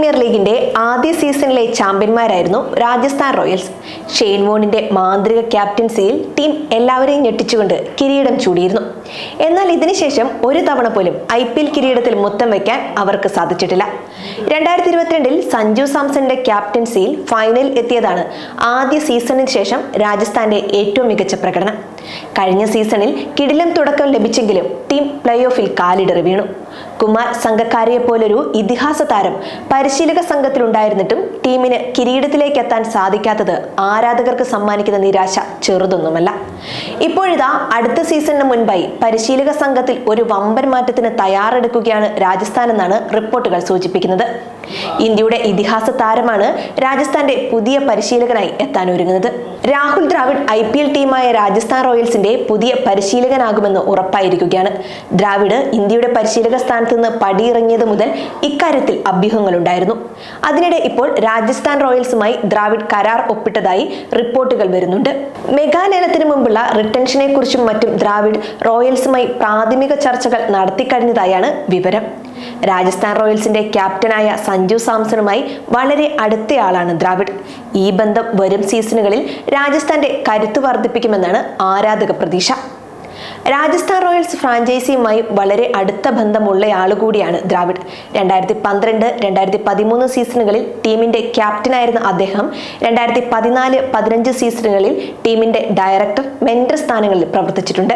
Premier ലീഗിന്റെ ആദ്യ സീസണിലെ ചാമ്പ്യന്മാരായിരുന്നു രാജസ്ഥാൻ റോയൽസ്. ഷെയ്ൻ വോണിന്റെ മാന്ത്രിക ക്യാപ്റ്റൻസിയിൽ ടീം എല്ലാവരെയും ഞെട്ടിച്ചുകൊണ്ട് കിരീടം ചൂടിയിരുന്നു. എന്നാൽ ഇതിനുശേഷം ഒരു തവണ പോലും ഐ പി എൽ കിരീടത്തിൽ മുത്തം വയ്ക്കാൻ അവർക്ക് സാധിച്ചിട്ടില്ല. രണ്ടായിരത്തി ഇരുപത്തിരണ്ടിൽ സഞ്ജു സാംസന്റെ ക്യാപ്റ്റൻസിയിൽ ഫൈനൽ എത്തിയതാണ് ആദ്യ സീസണിന് ശേഷം രാജസ്ഥാന്റെ ഏറ്റവും മികച്ച പ്രകടനം. കഴിഞ്ഞ സീസണിൽ കിടിലം തുടക്കം ലഭിച്ചെങ്കിലും ടീം പ്ലേ ഓഫിൽ കാലിടറി വീണു. കുമാർ സംഘക്കാരിയെ പോലൊരു ഇതിഹാസ താരം പരിശീലക സംഘത്തിലുണ്ടായിരുന്നിട്ടും ടീമിന് കിരീടത്തിലേക്ക് എത്താൻ സാധിക്കാത്തത് ആരാധകർക്ക് സമ്മാനിക്കുന്ന നിരാശ ചെറുതൊന്നുമല്ല. ഇപ്പോഴിതാ അടുത്ത സീസണിന് മുൻപായി പരിശീലക സംഘത്തിൽ ഒരു വമ്പൻ മാറ്റത്തിന് തയ്യാറെടുക്കുകയാണ് രാജസ്ഥാൻ എന്നാണ് റിപ്പോർട്ടുകൾ സൂചിപ്പിക്കുന്നത്. ഇന്ത്യയുടെ ഇതിഹാസ താരമാണ് രാജസ്ഥാന്റെ പുതിയ പരിശീലകനായി എത്താൻ ഒരുങ്ങുന്നത്. Rahul Dravid I P L ടീമായ രാജസ്ഥാൻ റോയൽസിന്റെ പുതിയ പരിശീലകനാകുമെന്ന് ഉറപ്പായിരിക്കുകയാണ്. ദ്രാവിഡ് ഇന്ത്യയുടെ പരിശീലക സ്ഥാനത്ത് നിന്ന് പടിയിറങ്ങിയത് മുതൽ ഇക്കാര്യത്തിൽ അഭ്യൂഹങ്ങളുണ്ടായിരുന്നു. അതിനിടെ ഇപ്പോൾ രാജസ്ഥാൻ റോയൽസുമായി ദ്രാവിഡ് കരാർ ഒപ്പിട്ടതായി റിപ്പോർട്ടുകൾ വരുന്നുണ്ട്. മെഗാലയത്തിന് മുമ്പുള്ള റിട്ടൻഷനെ കുറിച്ചും മറ്റും ദ്രാവിഡ് റോയൽസുമായി പ്രാഥമിക ചർച്ചകൾ നടത്തിക്കഴിഞ്ഞതായാണ് വിവരം. രാജസ്ഥാൻ റോയൽസിന്റെ ക്യാപ്റ്റനായ സഞ്ജു സാംസണുമായി വളരെ അടുത്തയാളാണ് ദ്രാവിഡ്. ഈ ബന്ധം വരും സീസണുകളിൽ രാജസ്ഥാന്റെ കരുത്ത് വർദ്ധിപ്പിക്കുമെന്നാണ് ആരാധക പ്രതീക്ഷ. രാജസ്ഥാൻ റോയൽസ് ഫ്രാഞ്ചൈസിയുമായി വളരെ അടുത്ത ബന്ധമുള്ളയാൾ കൂടിയാണ് ദ്രാവിഡ്. രണ്ടായിരത്തി പന്ത്രണ്ട് രണ്ടായിരത്തി പതിമൂന്ന് സീസണുകളിൽ ടീമിന്റെ ക്യാപ്റ്റനായിരുന്ന അദ്ദേഹം. രണ്ടായിരത്തി പതിനാല് പതിനഞ്ച് സീസണുകളിൽ ടീമിന്റെ ഡയറക്ടർ മെന്റർ സ്ഥാനങ്ങളിൽ പ്രവർത്തിച്ചിട്ടുണ്ട്.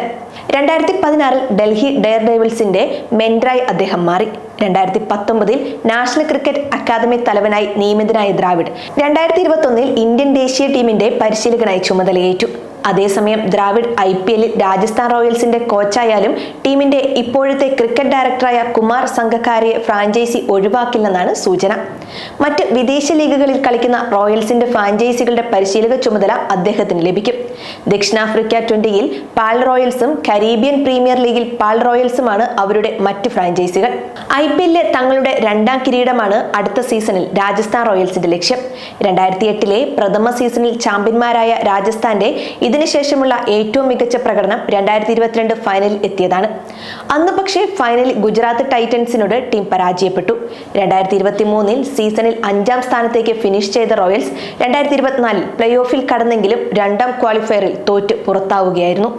രണ്ടായിരത്തി പതിനാറിൽ ഡൽഹി ഡെയർ ഡേവിൾസിന്റെ മെന്ററായി അദ്ദേഹം മാറി. രണ്ടായിരത്തി പത്തൊമ്പതിൽ നാഷണൽ ക്രിക്കറ്റ് അക്കാദമി തലവനായി നിയമിതനായ ദ്രാവിഡ്. രണ്ടായിരത്തി ഇരുപത്തൊന്നിൽ ഇന്ത്യൻ ദേശീയ ടീമിന്റെ പരിശീലകനായി ചുമതലയേറ്റു. അതേസമയം ദ്രാവിഡ് ഐ പി എല്ലിൽ രാജസ്ഥാൻ റോയൽസിന്റെ കോച്ചായാലും ടീമിന്റെ ഇപ്പോഴത്തെ ക്രിക്കറ്റ് ഡയറക്ടറായ കുമാർ സംഘക്കാരിയെ ഫ്രാഞ്ചൈസി ഒഴിവാക്കില്ലെന്നാണ് സൂചന. മറ്റ് വിദേശ ലീഗുകളിൽ കളിക്കുന്ന റോയൽസിന്റെ ഫ്രാഞ്ചൈസികളുടെ പരിശീലക ചുമതല അദ്ദേഹത്തിന് ലഭിക്കും. ദക്ഷിണാഫ്രിക്ക ട്വന്റിയിൽ പാൽ റോയൽസും കരീബിയൻ പ്രീമിയർ ലീഗിൽ പാൽ റോയൽസുമാണ് അവരുടെ മറ്റ് ഫ്രാഞ്ചൈസികൾ. ഐ പി എല്ലിലെ തങ്ങളുടെ രണ്ടാം കിരീടമാണ് അടുത്ത സീസണിൽ രാജസ്ഥാൻ റോയൽസിന്റെ ലക്ഷ്യം. രണ്ടായിരത്തി എട്ടിലെ പ്രഥമ സീസണിൽ ചാമ്പ്യന്മാരായ രാജസ്ഥാന്റെ ഇതിനുശേഷമുള്ള ഏറ്റവും മികച്ച പ്രകടനം രണ്ടായിരത്തി ഇരുപത്തിരണ്ട് ഫൈനലിൽ എത്തിയതാണ്. അന്ന് പക്ഷേ ഫൈനലിൽ ഗുജറാത്ത് ടൈറ്റൻസിനോട് ടീം പരാജയപ്പെട്ടു. രണ്ടായിരത്തി ഇരുപത്തി മൂന്നിൽ സീസണിൽ അഞ്ചാം സ്ഥാനത്തേക്ക് ഫിനിഷ് ചെയ്ത റോയൽസ് രണ്ടായിരത്തി ഇരുപത്തിനാലിൽ പ്ലേ ഓഫിൽ കടന്നെങ്കിലും രണ്ടാം ക്വാളിഫയറിൽ തോറ്റ് പുറത്താവുകയായിരുന്നു.